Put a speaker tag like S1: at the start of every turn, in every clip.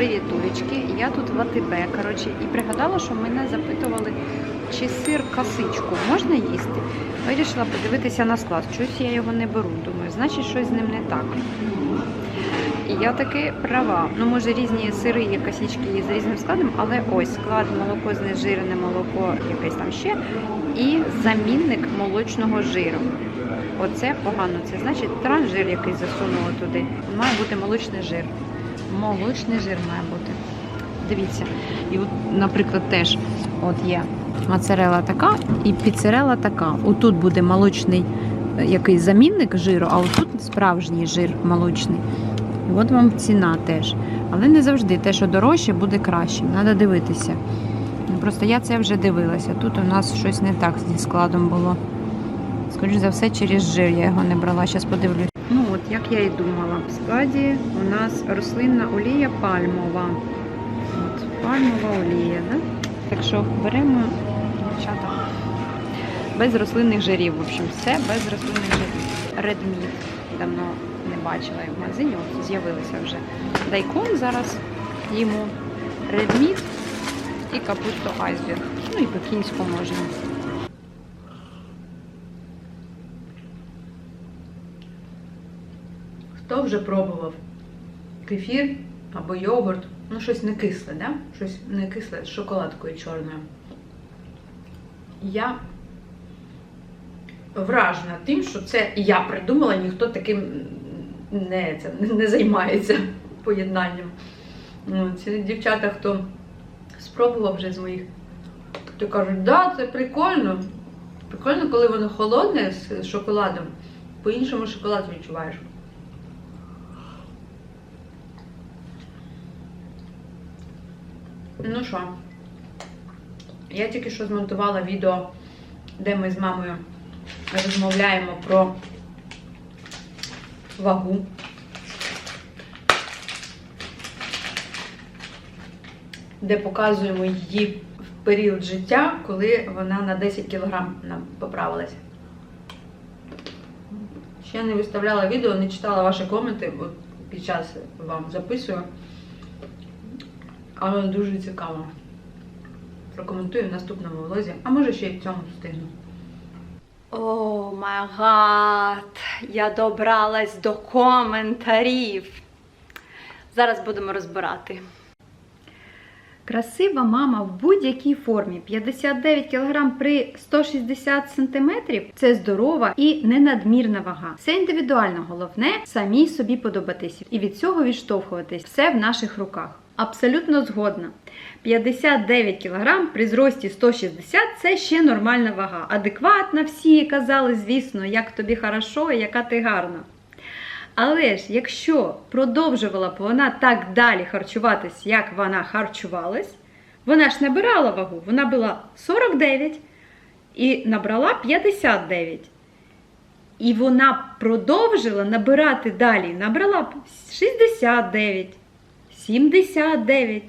S1: привітулечки. Я тут в АТБ, коротше, і пригадала, що мене запитували, чи сир косичку можна їсти. Вирішила подивитися на склад. Щось я його не беру. Думаю, значить щось з ним не так. І я таки права. Ну, може, різні сири є косички є з різним складом, але ось склад молоко знежирене молоко, якесь там ще, і замінник молочного жиру. Оце погано. Це значить транжир, який засунули туди. Має бути молочний жир. Молочний жир має бути. Дивіться. І от, наприклад, теж от є моцарела така і піцерела така. Отут буде молочний е, якийсь замінник жиру, а отут справжній жир молочний. І от вам ціна теж. Але не завжди те, що дорожче, буде краще. Треба дивитися. Ну, Просто я це вже дивилася. Тут у нас щось не так зі складом було. Скоріш за все, через жир я його не брала. Зараз подивлюсь. Як я і думала, в складі у нас рослинна олія пальмова. От, пальмова олія, да? Так що беремо, дівчата, без рослинних жирів, в общем, все без рослинних жирів. Редміт. Давно не бачила в магазині, от з'явилися вже. Дайкон зараз їмо. Редміт і капусту айсберг. Ну і пекінську можна. Хто вже пробував кефір або йогурт? Ну, щось не кисле, да? Щось не кисле з шоколадкою чорною. Я вражена тим, що це я придумала, ніхто таким не, це, не займається поєднанням. Ну, Ці дівчата, хто спробував вже з моїх, то кажуть, да, це прикольно. Прикольно, коли воно холодне з шоколадом, по-іншому шоколад відчуваєш. Ну що, я тільки що змонтувала відео, де ми з мамою розмовляємо про вагу. Де показуємо її в період життя, коли вона на 10 кг поправилася. Ще не виставляла відео, не читала ваші коменти, от під час вам записую. Але дуже цікаво. Прокоментую в наступному влозі, а може ще й в цьому встигну. О, май гад! Я добралась до коментарів. Зараз будемо розбирати. Красива мама в будь-якій формі. 59 кг при 160 см – це здорова і ненадмірна вага. Все індивідуально, головне самій собі подобатися і від цього відштовхуватись. Все в наших руках. Абсолютно згодна. 59 кг при зрості 160 це ще нормальна вага. Адекватна, всі казали, звісно, як тобі хорошо і яка ти гарна. Але ж, якщо продовжувала б вона так далі харчуватись, як вона харчувалась, вона ж набирала вагу, вона була 49 і набрала 59. І вона продовжила набирати далі, набрала б 69, 79.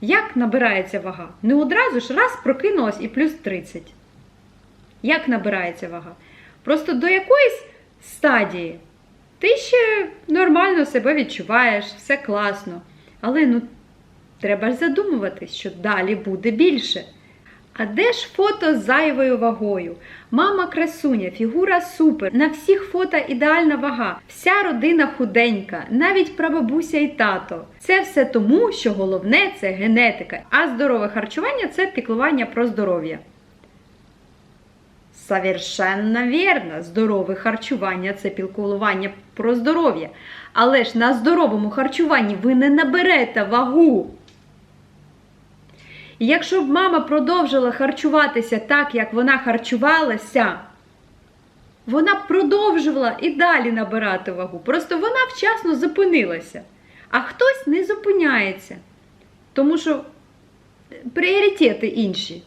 S1: Як набирається вага? Не одразу ж раз прокинулась і плюс 30. Як набирається вага? Просто до якоїсь стадії ти ще нормально себе відчуваєш, все класно. Але ну, треба ж задумуватись, що далі буде більше. А де ж фото з зайвою вагою? Мама красуня, фігура супер. На всіх фото ідеальна вага. Вся родина худенька, навіть прабабуся і тато. Це все тому, що головне це генетика, а здорове харчування це піклування про здоров'я. Совершенно вірно, здорове харчування це піклування про здоров'я. Але ж на здоровому харчуванні ви не наберете вагу. Якщо б мама продовжила харчуватися так, як вона харчувалася, вона б продовжувала і далі набирати вагу. Просто вона вчасно зупинилася. А хтось не зупиняється. Тому що пріоритети інші.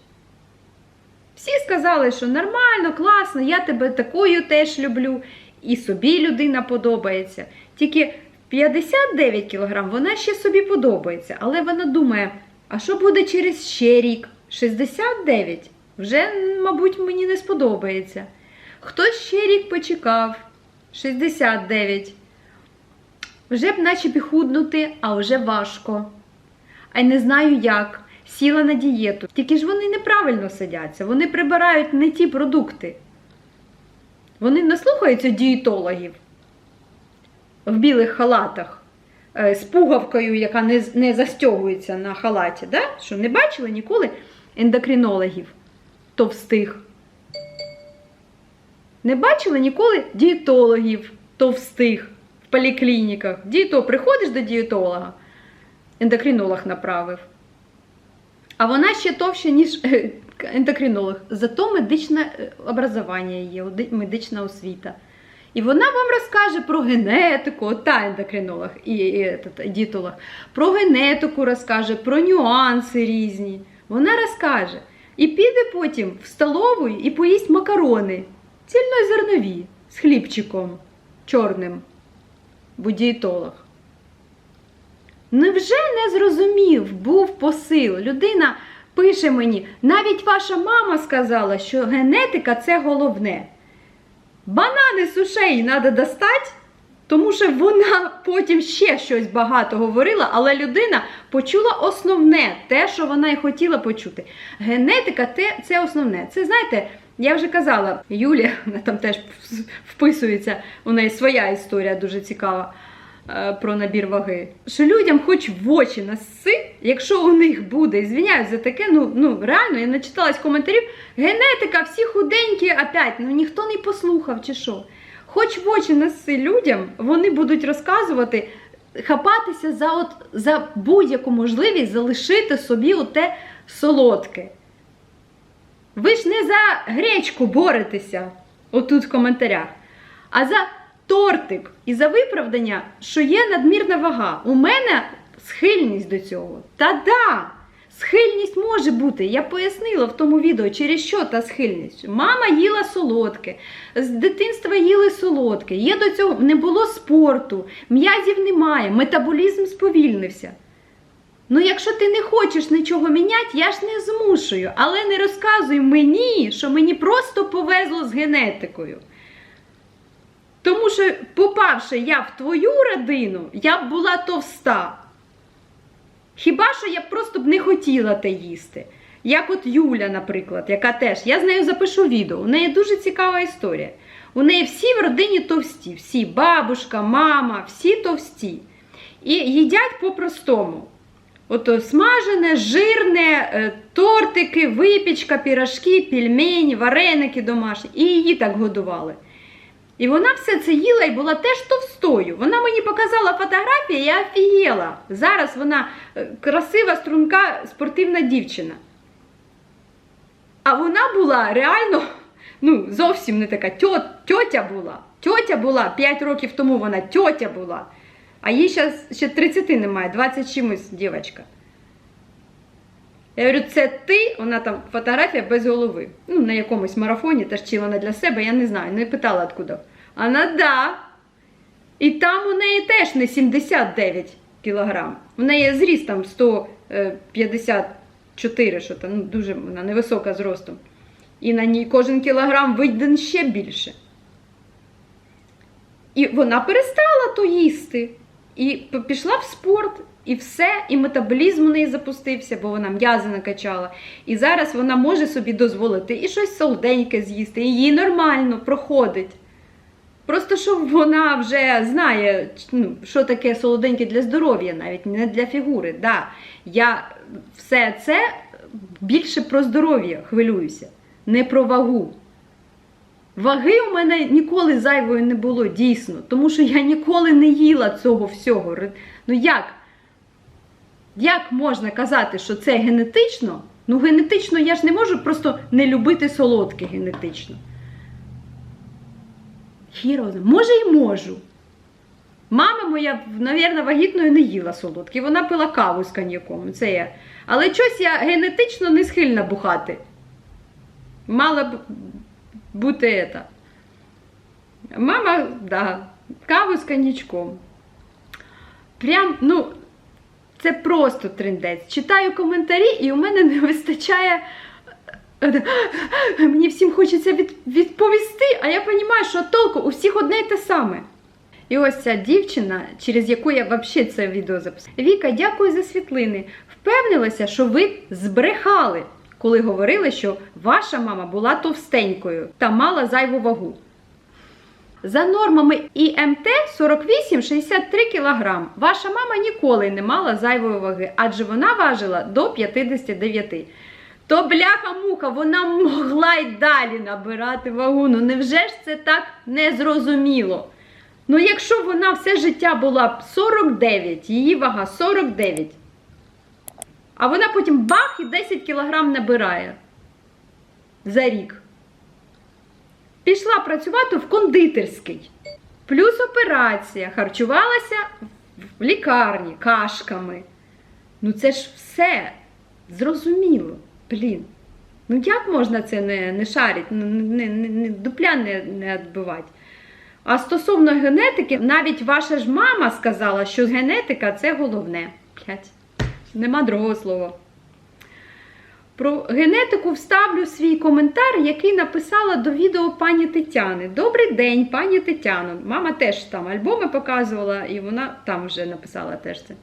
S1: Всі сказали, що нормально, класно, я тебе такою теж люблю, і собі людина подобається. Тільки 59 кг вона ще собі подобається, але вона думає, а що буде через ще рік? 69? Вже, мабуть, мені не сподобається. Хтось ще рік почекав, 69. Вже б наче б і худнути, а вже важко. а й не знаю як. Сіла на дієту. Тільки ж вони неправильно сидяться, вони прибирають не ті продукти. Вони не слухаються дієтологів в білих халатах з пугавкою, яка не, не застягується на халаті. Да? Що не бачили ніколи ендокринологів товстих? Не бачили ніколи дієтологів товстих в поліклініках. Дієто, приходиш до дієтолога, ендокринолог направив. А вона ще товща, ніж е, ендокринолог. Зато медичне е, образування є, медична освіта. І вона вам розкаже про генетику, та ендокринолог і, і, этот, дієтолог, про генетику розкаже, про нюанси різні. Вона розкаже. І піде потім в столову і поїсть макарони цільнозернові з хлібчиком чорним, бо дієтолог. Невже не зрозумів, був посил? Людина пише мені, навіть ваша мама сказала, що генетика це головне. Банани сушеї треба достати, тому що вона потім ще щось багато говорила, але людина почула основне, те, що вона і хотіла почути. Генетика це основне. Це знаєте, я вже казала, Юлія, вона там теж вписується, у неї своя історія дуже цікава про набір ваги. Що людям хоч в очі наси, якщо у них буде, і звиняюсь за таке, ну, ну реально, я начиталась коментарів, генетика, всі худенькі, опять, ну ніхто не послухав чи що. Хоч в очі наси людям, вони будуть розказувати, хапатися за, от, за будь-яку можливість залишити собі оте солодке. Ви ж не за гречку боретеся отут в коментарях, а за тортик і за виправдання, що є надмірна вага. У мене схильність до цього. Та да! Схильність може бути. Я пояснила в тому відео, через що та схильність. Мама їла солодке, з дитинства їли солодке, є до цього не було спорту, м'язів немає, метаболізм сповільнився. Ну, якщо ти не хочеш нічого міняти, я ж не змушую, але не розказуй мені, що мені просто повезло з генетикою. Тому що, попавши я в твою родину, я б була товста. Хіба що я просто б не хотіла те їсти. Як от Юля, наприклад, яка теж, я з нею запишу відео. У неї дуже цікава історія. У неї всі в родині товсті, всі бабушка, мама, всі товсті. І їдять по-простому. Ото смажене, жирне, е, тортики, випічка, пірашки, пельмені, вареники домашні. І її так годували. І вона все це їла і була теж товстою. Вона мені показала фотографії, я офігела. Зараз вона е, красива, струнка, спортивна дівчина. А вона була реально ну, зовсім не така. Тьот, тьотя була. Тьотя була 5 років тому вона тьотя була. А їй ще 30 немає, 20 чимось дівчинка. Я говорю, це ти? Вона там фотографія без голови. Ну, на якомусь марафоні, теж чи вона для себе, я не знаю, не питала откуда. Вона да. І там у неї теж не 79 кілограм. У неї зріст там 154, що там, ну, дуже вона невисока зростом. І на ній кожен кілограм виден ще більше. І вона перестала то їсти. І пішла в спорт, і все, і метаболізм у неї запустився, бо вона м'язи накачала. І зараз вона може собі дозволити і щось солоденьке з'їсти, і їй нормально проходить. Просто щоб вона вже знає, ну, що таке солоденьке для здоров'я, навіть не для фігури. Да, я все це більше про здоров'я хвилююся, не про вагу. Ваги у мене ніколи зайвої не було, дійсно, тому що я ніколи не їла цього всього. Ну як? Як можна казати, що це генетично? Ну, генетично я ж не можу просто не любити солодке генетично. Хіро, знає. може і можу. Мама моя, навірно, вагітною не їла солодке. Вона пила каву з коньяком. Це я. Але щось я генетично не схильна бухати. Мала б бути ета. Мама, да, каву з коньячком. Прям, ну, це просто трендець. Читаю коментарі, і у мене не вистачає. е, Мені всім хочеться від, відповісти, а я розумію, що толку у всіх одне й те саме. І ось ця дівчина, через яку я взагалі це відео записала. Віка, дякую за світлини. Впевнилася, що ви збрехали, коли говорили, що ваша мама була товстенькою та мала зайву вагу. За нормами ІМТ 48-63 кг. Ваша мама ніколи не мала зайвої ваги, адже вона важила до 59. То бляха-муха, вона могла й далі набирати вагу. Ну невже ж це так незрозуміло? Ну, якщо вона все життя була 49, її вага 49, а вона потім бах і 10 кг набирає за рік. Пішла працювати в кондитерський. Плюс операція, харчувалася в лікарні кашками. Ну це ж все зрозуміло. Блін. Ну як можна це не, не шарити, не, не, не, не, дупля не, не відбивати? А стосовно генетики, навіть ваша ж мама сказала, що генетика це головне. Блять, нема другого слова. Про генетику вставлю свій коментар, який написала до відео пані Тетяни. Добрий день, пані Тетяно. Мама теж там альбоми показувала, і вона там вже написала теж це.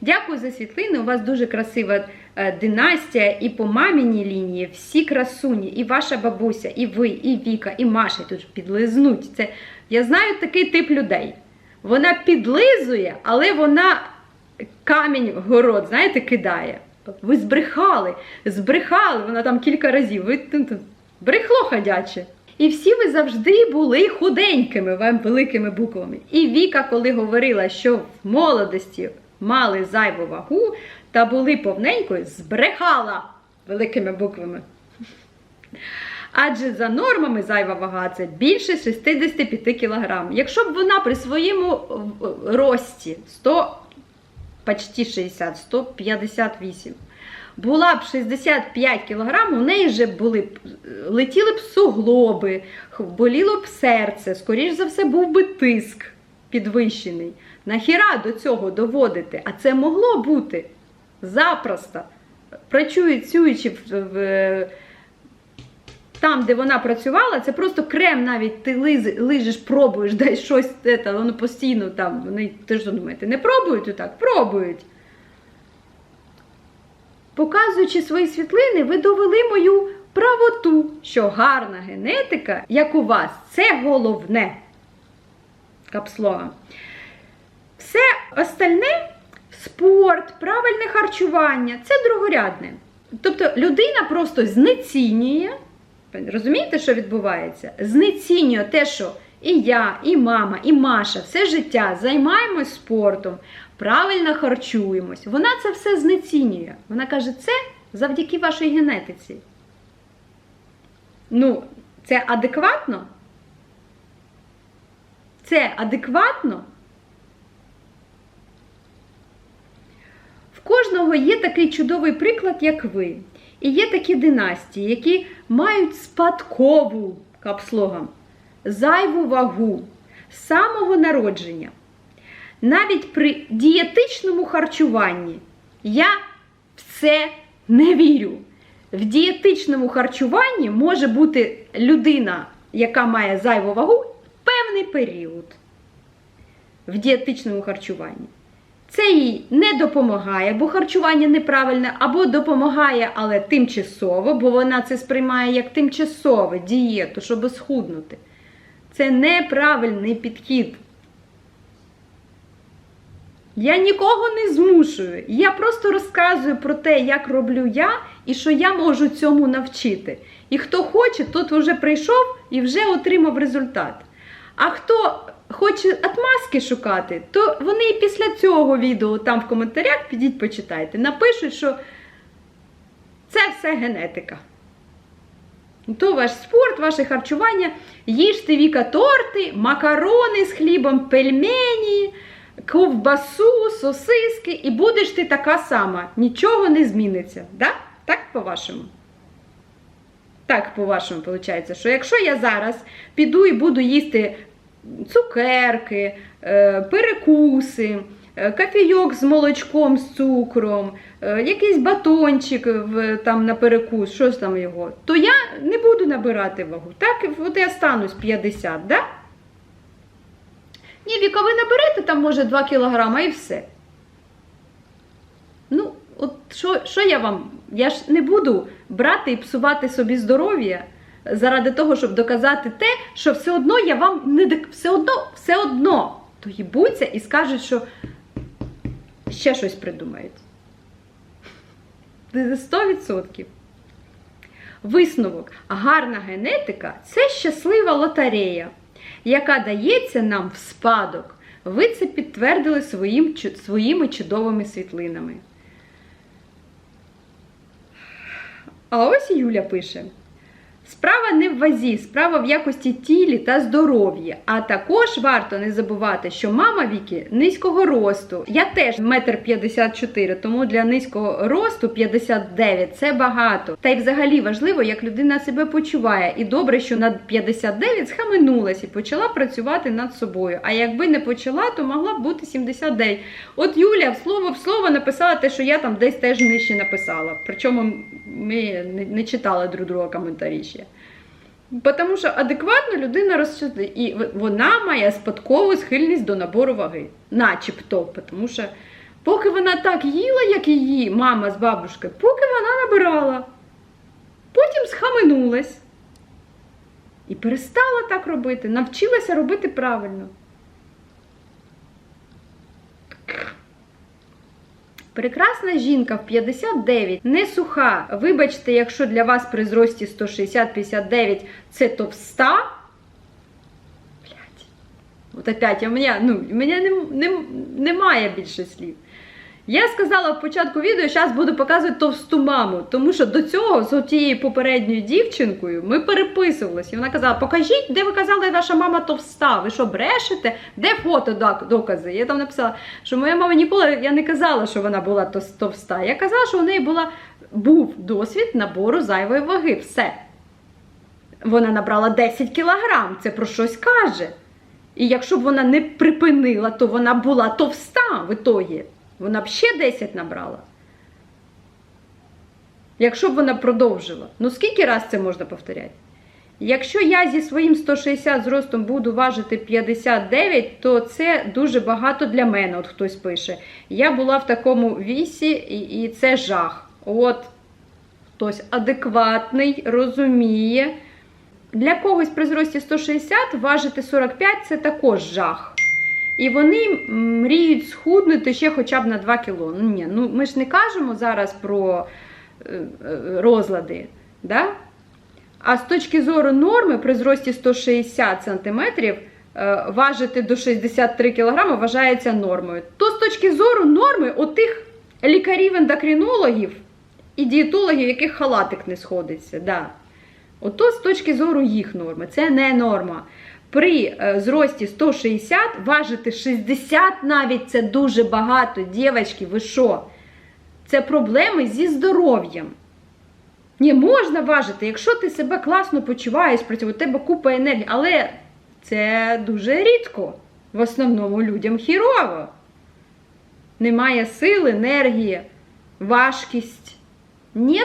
S1: Дякую за світлини. У вас дуже красива е, династія, і по маміній лінії всі красуні, і ваша бабуся, і ви, і Віка, і Маша тут підлизнуть. Це я знаю такий тип людей. Вона підлизує, але вона камінь в город, знаєте, кидає. Ви збрехали, збрехали, вона там кілька разів. Ви брехло ходяче. І всі ви завжди були худенькими, вам великими буквами. І Віка, коли говорила, що в молодості мали зайву вагу та були повненькою, збрехала великими буквами. Адже за нормами зайва вага це більше 65 кг. Якщо б вона при своєму е, рості 100, почти 60, 158, була б 65 кг, у неї вже були б, летіли б суглоби, боліло б серце, скоріш за все, був би тиск підвищений. Нахіра до цього доводити? А це могло бути запросто. Працюючи в, там, де вона працювала, це просто крем навіть ти лиз, лижеш, пробуєш, дай щось, це, воно постійно там. Вони ти що думаєте, не пробують отак? Пробують. Показуючи свої світлини, ви довели мою правоту, що гарна генетика, як у вас, це головне. Капслова. Все остальне спорт, правильне харчування це другорядне. Тобто людина просто знецінює. Розумієте, що відбувається? Знецінює те, що і я, і мама, і Маша все життя займаємось спортом, правильно харчуємось. Вона це все знецінює. Вона каже, це завдяки вашій генетиці. Ну, це адекватно? Це адекватно? В кожного є такий чудовий приклад, як ви. І є такі династії, які мають спадкову капслогам, зайву вагу самого народження. Навіть при дієтичному харчуванні я в це не вірю. В дієтичному харчуванні може бути людина, яка має зайву вагу, певний період в дієтичному харчуванні. Це їй не допомагає, бо харчування неправильне, або допомагає, але тимчасово, бо вона це сприймає як тимчасове дієту, щоб схуднути. Це неправильний підхід. Я нікого не змушую. Я просто розказую про те, як роблю я і що я можу цьому навчити. І хто хоче, тот вже прийшов і вже отримав результат. А хто хоче отмазки шукати, то вони і після цього відео там в коментарях підіть почитайте. Напишуть, що це все генетика. То ваш спорт, ваше харчування, їжте віка торти, макарони з хлібом, пельмені, ковбасу, сосиски, і будеш ти така сама. Нічого не зміниться. Да? Так по-вашому? Так, по-вашому, виходить, що якщо я зараз піду і буду їсти цукерки, е, перекуси, е, кофійок з молочком, з цукром, е, якийсь батончик там на перекус, щось там його, то я не буду набирати вагу. Так, от я станусь 50, да? Ні, Віка, ви наберете там, може, 2 кілограма і все. Ну, от що я вам? Я ж не буду брати і псувати собі здоров'я заради того, щоб доказати те, що все одно я вам не док- все одно, все одно то їбуться і скажуть, що ще щось придумають. 100%. Висновок. Гарна генетика це щаслива лотерея, яка дається нам в спадок. Ви це підтвердили своїм, своїми чудовими світлинами. А ось Юля пише: Справа не в вазі, справа в якості тілі та здоров'я. А також варто не забувати, що мама Віки низького росту. Я теж метр 54, тому для низького росту 59 це багато. Та й взагалі важливо, як людина себе почуває. І добре, що над 59 схаменулась і почала працювати над собою. А якби не почала, то могла б бути 79. От Юля в слово в слово написала те, що я там десь теж нижче написала. Причому ми не, читали друг друга коментарі. Тому що адекватно людина розчислить, і вона має спадкову схильність до набору ваги, начебто, тому що поки вона так їла, як її мама з бабушкою, поки вона набирала, потім схаменулась і перестала так робити, навчилася робити правильно. Прекрасна жінка в 59, не суха. Вибачте, якщо для вас при зрості 160-59 це товста. Блять. От опять, у мене, ну, у мене не, не, немає більше слів. Я сказала в початку відео, зараз буду показувати товсту маму, тому що до цього з тією попередньою дівчинкою ми переписувалися. І вона казала: покажіть, де ви казали, ваша мама товста. Ви що брешете? Де фото докази? Я там написала, що моя мама ніколи я не казала, що вона була товста. Я казала, що у неї була, був досвід набору зайвої ваги. Все. Вона набрала 10 кілограм, це про щось каже. І якщо б вона не припинила, то вона була товста в ітогі. Вона б ще 10 набрала. Якщо б вона продовжила. Ну скільки раз це можна повторяти? Якщо я зі своїм 160 зростом буду важити 59, то це дуже багато для мене, от хтось пише. Я була в такому вісі, і, і це жах. От хтось адекватний, розуміє. Для когось при зрості 160 важити 45 це також жах. І вони мріють схуднути ще хоча б на 2 кіло. Ну, ні, ну ми ж не кажемо зараз про е, е, розлади. Да? А з точки зору норми при зрості 160 см е, важити до 63 кг вважається нормою. То з точки зору норми отих лікарів-ендокринологів і дієтологів, яких халатик не сходиться. Да. Ото з точки зору їх норми. Це не норма. При е, зрості 160 важити 60 навіть це дуже багато. Дівчатки, ви що? Це проблеми зі здоров'ям. Ні, можна важити, якщо ти себе класно почуваєш, у тебе купа енергії, але це дуже рідко. В основному людям хірово. Немає сил, енергії, важкість. Ні,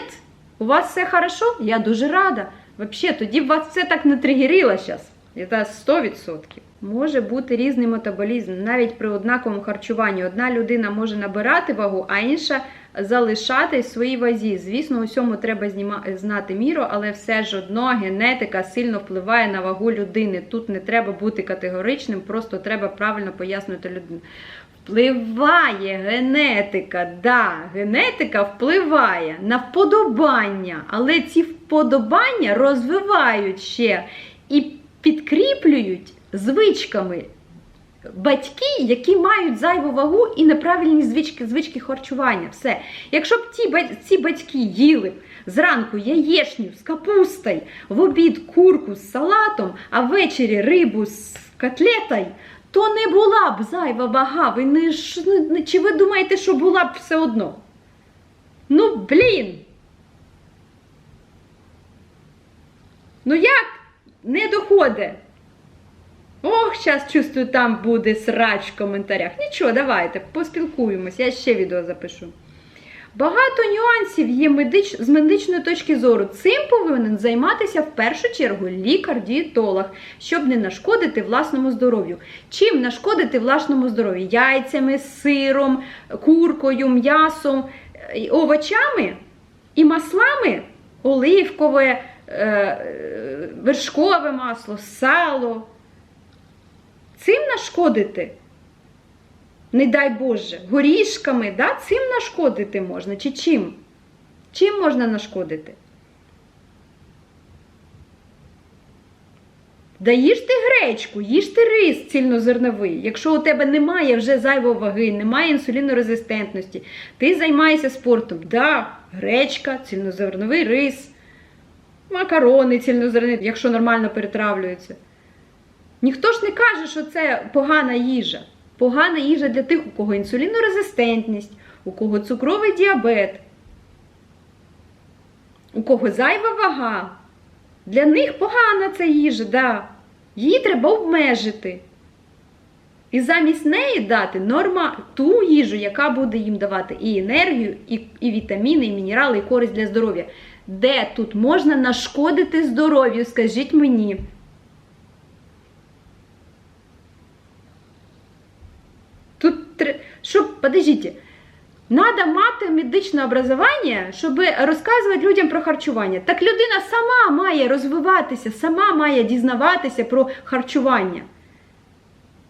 S1: у вас все хорошо? Я дуже рада. Взагалі, тоді вас це так не тригерило зараз. Це 100%. Може бути різний метаболізм навіть при однаковому харчуванні. Одна людина може набирати вагу, а інша залишати в своїй вазі. Звісно, усьому треба знати міру, але все ж одно генетика сильно впливає на вагу людини. Тут не треба бути категоричним, просто треба правильно пояснювати людину. Впливає генетика, да, генетика впливає на вподобання, але ці вподобання розвивають ще і підкріплюють звичками батьки, які мають зайву вагу і неправильні звички, звички харчування. Все. Якщо б ті, ці батьки їли зранку яєчню з капустою, в обід курку з салатом, а ввечері рибу з котлетою, то не була б зайва вага. Ви ж- не- чи ви думаєте, що була б все одно? Ну, блін. Ну як не доходить? Ох, зараз чувствую, там буде срач в коментарях. Нічого, давайте, поспілкуємось, я ще відео запишу. Багато нюансів є медич... з медичної точки зору. Цим повинен займатися в першу чергу лікар-дієтолог, щоб не нашкодити власному здоров'ю. Чим нашкодити власному здоров'ю? Яйцями, сиром, куркою, м'ясом, е, овочами і маслами оливкове, е, вершкове масло, сало. Цим нашкодити, не дай Боже, горішками, да? цим нашкодити можна. Чи чим? Чим можна нашкодити? Да їжте гречку, їжте рис цільнозерновий. Якщо у тебе немає вже зайвої ваги, немає інсулінорезистентності, ти займаєшся спортом. Да, гречка, цільнозерновий рис, макарони цільнозернові, якщо нормально перетравлюються. Ніхто ж не каже, що це погана їжа. Погана їжа для тих, у кого інсулінорезистентність, у кого цукровий діабет, у кого зайва вага. Для них погана ця їжа, да. її треба обмежити. І замість неї дати норма ту їжу, яка буде їм давати і енергію, і, і вітаміни, і мінерали, і користь для здоров'я. Де тут можна нашкодити здоров'ю, скажіть мені. Тут щоб, подождите, Надо мати медичне образування, щоб розказувати людям про харчування. Так людина сама має розвиватися, сама має дізнаватися про харчування.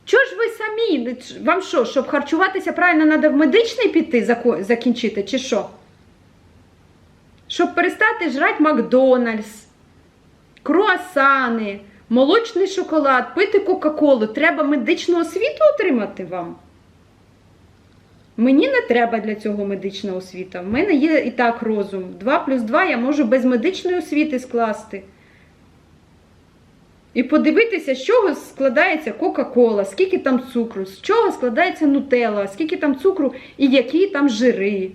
S1: Чого ж ви самі? Вам що, щоб харчуватися правильно, треба в медичний піти закінчити, чи що? Щоб перестати жрати Макдональдс, круасани, молочний шоколад, пити Кока-Колу, треба медичну освіту отримати вам. Мені не треба для цього медична освіта. В мене є і так розум. 2 плюс 2 я можу без медичної освіти скласти. І подивитися, з чого складається Кока-Кола, скільки там цукру, з чого складається нутелла, скільки там цукру і які там жири.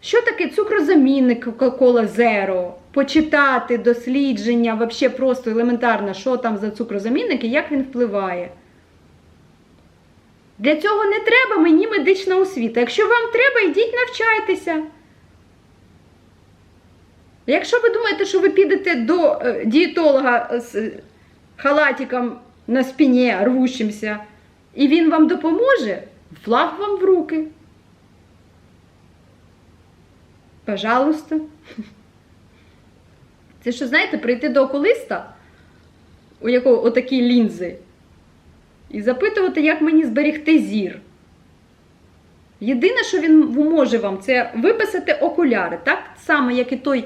S1: Що таке цукрозамінник Кока-Кола Zero? Почитати дослідження, взагалі просто елементарно, що там за цукрозамінник і як він впливає. Для цього не треба мені медична освіта. Якщо вам треба, йдіть навчайтеся. Якщо ви думаєте, що ви підете до е, дієтолога з халатиком на спині рвущимся, і він вам допоможе, флаг вам в руки. Пожалуйста. Це що, знаєте, прийти до окулиста, у якого отакі лінзи, і запитувати, як мені зберегти зір. Єдине, що він може вам, це виписати окуляри, так само, як і той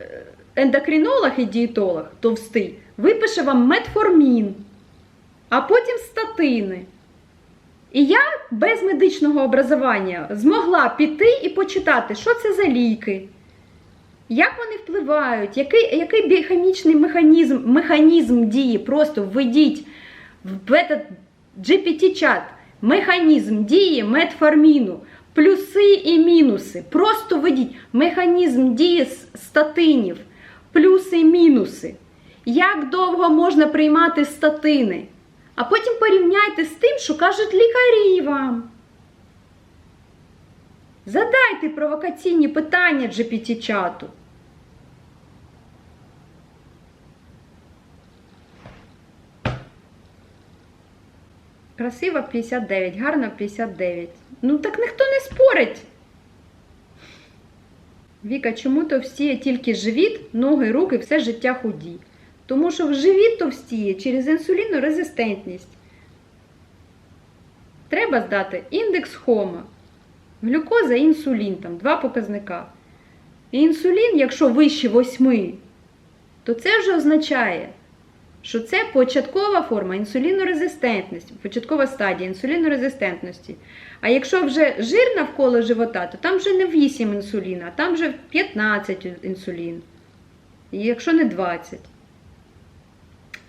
S1: е, ендокринолог і дієтолог товстий, випише вам метформін, а потім статини. І я без медичного образування змогла піти і почитати, що це за ліки, як вони впливають, який який біохімічний механізм механізм дії. Просто введіть в этот GPT-чат механізм дії метформіну, плюси і мінуси. Просто введіть механізм дії статинів, плюси і мінуси. Як довго можна приймати статини? А потім порівняйте з тим, що кажуть лікарі вам. Задайте провокаційні питання GPT-чату. Красиво 59, гарно 59. Ну так ніхто не спорить. Віка, чому товстіє тільки живіт, ноги, руки, все життя худі? Тому що в живіт товстіє через інсулінорезистентність. Треба здати індекс Хома. Глюкоза і інсулін, там два показника. І інсулін, якщо вище 8, то це вже означає, що це початкова форма інсулінорезистентності, початкова стадія інсулінорезистентності. А якщо вже жир навколо живота, то там вже не 8 інсуліна, а там вже 15 інсулін. І якщо не 20.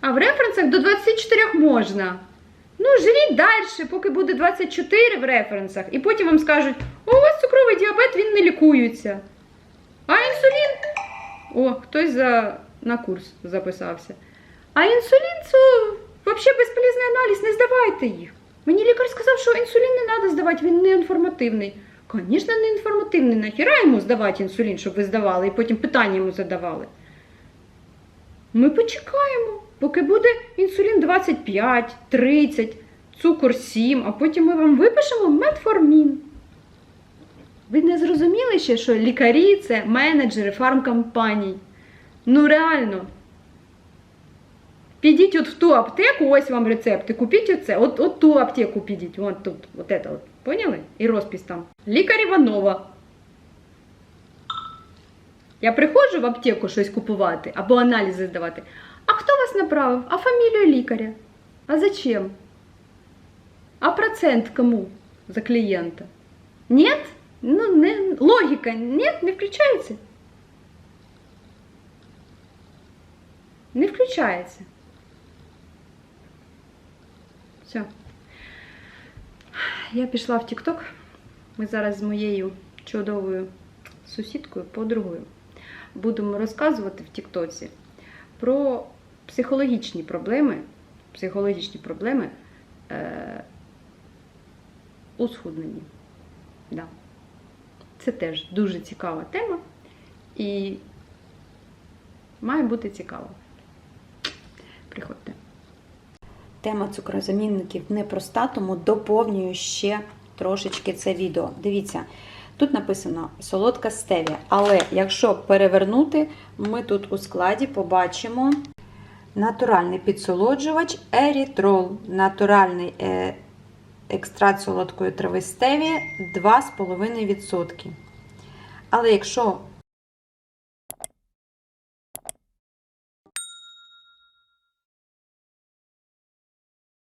S1: А в референсах до 24 можна. Ну, живіть далі, поки буде 24 в референсах, і потім вам скажуть, о, у вас цукровий діабет, він не лікується. А інсулін. О, хтось за... на курс записався. А інсулін це взагалі безполезний аналіз, не здавайте їх. Мені лікар сказав, що інсулін не треба здавати, він не інформативний. Звісно, не інформативний. Нахіра йому здавати інсулін, щоб ви здавали, і потім питання йому задавали. Ми почекаємо, поки буде інсулін 25, 30, цукор 7, а потім ми вам випишемо метформін. Ви не зрозуміли ще, що лікарі це менеджери фармкомпаній. Ну реально. Підіть от в ту аптеку, ось вам рецепти, купіть оце, от, от ту аптеку підіть, от тут, от это от. Поняли? І розпис там. Лікар Іванова. Я приходжу в аптеку щось купувати або аналізи здавати. А хто вас направив? А фамілію лікаря? А зачем? А процент кому за клієнта? Нет? Ну, не, логіка, нет, не включається. Не включається. Все. Я пішла в TikTok. Ми зараз з моєю чудовою сусідкою, подругою, будемо розказувати в Тіктоці про психологічні проблеми, психологічні проблеми е, у схудненні. Да. Це теж дуже цікава тема і має бути цікаво. Приходьте. Тема цукрозамінників непроста, тому доповнюю ще трошечки це відео. Дивіться, тут написано солодка стевія, але якщо перевернути, ми тут у складі побачимо натуральний підсолоджувач ерітрол, натуральний е, екстракт солодкої трави стеві 2,5%. Але якщо